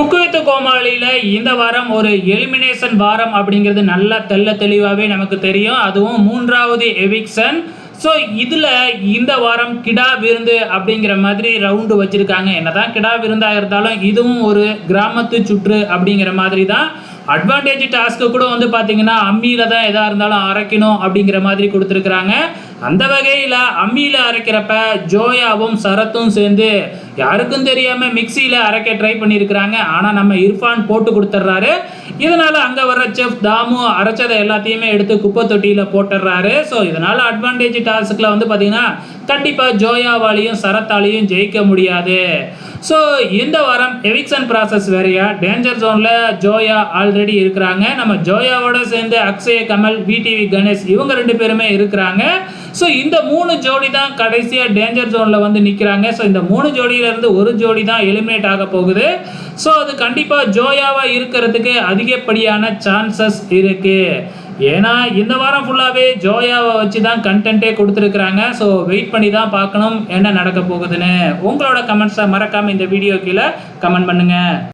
குக்குவித்து கோமாளியில் இந்த வாரம் ஒரு எலிமினேஷன் வாரம் அப்படிங்கிறது நல்லா தெள்ள தெளிவாகவே நமக்கு தெரியும். அதுவும் மூன்றாவது எவிக்ஷன் ஸோ இதில் இந்த வாரம் கிடா விருந்து அப்படிங்கிற மாதிரி ரவுண்டு வச்சுருக்காங்க. என்னதான் கிடா விருந்தாக இருந்தாலும் இதுவும் ஒரு கிராமத்து சுற்று அப்படிங்கிற மாதிரி தான். அட்வான்டேஜ் டாஸ்க்கு கூட வந்து பார்த்தீங்கன்னா அம்மியில் தான் எதாக இருந்தாலும் அரைக்கணும் அப்படிங்கிற மாதிரி கொடுத்துருக்குறாங்க. அந்த வகையில் அம்மியில் அரைக்கிறப்ப ஜோயாவும் சரத்தும் சேர்ந்து யாருக்கும் தெரியாமல் மிக்சியில் அரைக்க ட்ரை பண்ணியிருக்கிறாங்க. ஆனால் நம்ம இர்ஃபான் போட்டு கொடுத்துட்றாரு. இதனால் அங்கே வர்ற செஃப் தாமு அரைச்சதை எல்லாத்தையுமே எடுத்து குப்பை தொட்டியில் போட்டுடுறாரு. ஸோ இதனால் அட்வான்டேஜ் டாஸ்கில் வந்து பார்த்தீங்கன்னா கண்டிப்பாக ஜோயாவாலையும் சரத்தாலையும் ஜெயிக்க முடியாது. ஸோ இந்த வாரம் எவிக்ஷன் ப்ராசஸ் வேறையா? டேஞ்சர் ஜோனில் ஜோயா ஆல்ரெடி இருக்கிறாங்க. நம்ம ஜோயாவோட சேர்ந்து அக்ஷய கமல் விடிவி கணேஷ் இவங்க ரெண்டு பேருமே இருக்கிறாங்க. ஸோ இந்த மூணு ஜோடி தான் கடைசியாக டேஞ்சர் ஜோனில் வந்து நிற்கிறாங்க ஸோ இந்த மூணு ஜோடியிலேருந்து ஒரு ஜோடி தான் எலிமினேட் ஆக போகுது. ஸோ அது கண்டிப்பாக ஜோயாவாக இருக்கிறதுக்கு அதிகப்படியான சான்சஸ் இருக்குது ஏன்னா இந்த வாரம் ஃபுல்லாகவே ஜோயாவை வச்சு தான் கண்டென்ட்டே கொடுத்துருக்குறாங்க. ஸோ வெயிட் பண்ணி தான் பார்க்கணும் என்ன நடக்க போகுதுன்னு. உங்களோட கமெண்ட்ஸை மறக்காமல் இந்த வீடியோ கீழே கமெண்ட் பண்ணுங்கள்